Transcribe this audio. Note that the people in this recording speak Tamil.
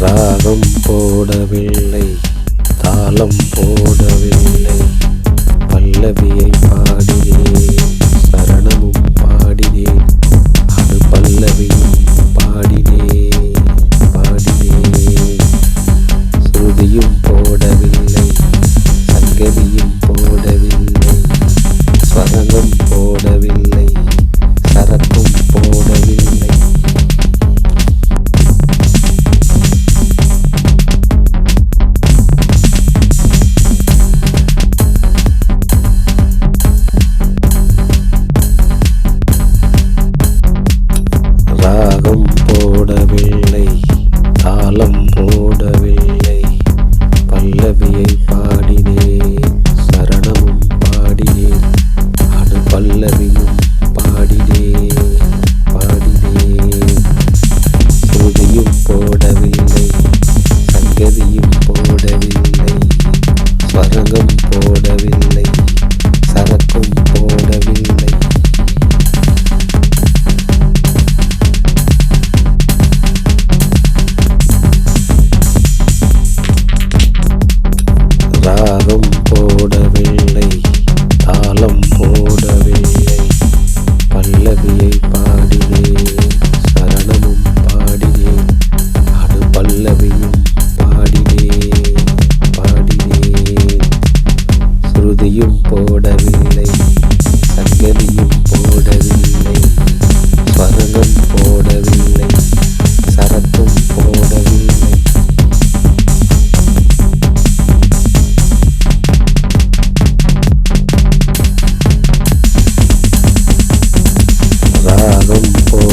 ராகம் போடவில்லை தாளம் போடவில்லை. பல்லவியை பாடினேன் débil. ஸ்ருதியும் போடவில்லை. சங்கதியும் போடவில்லை. ஸ்வரங்கம் போடவில்லை. சரத்தும் போடவில்லை. ராகம் போ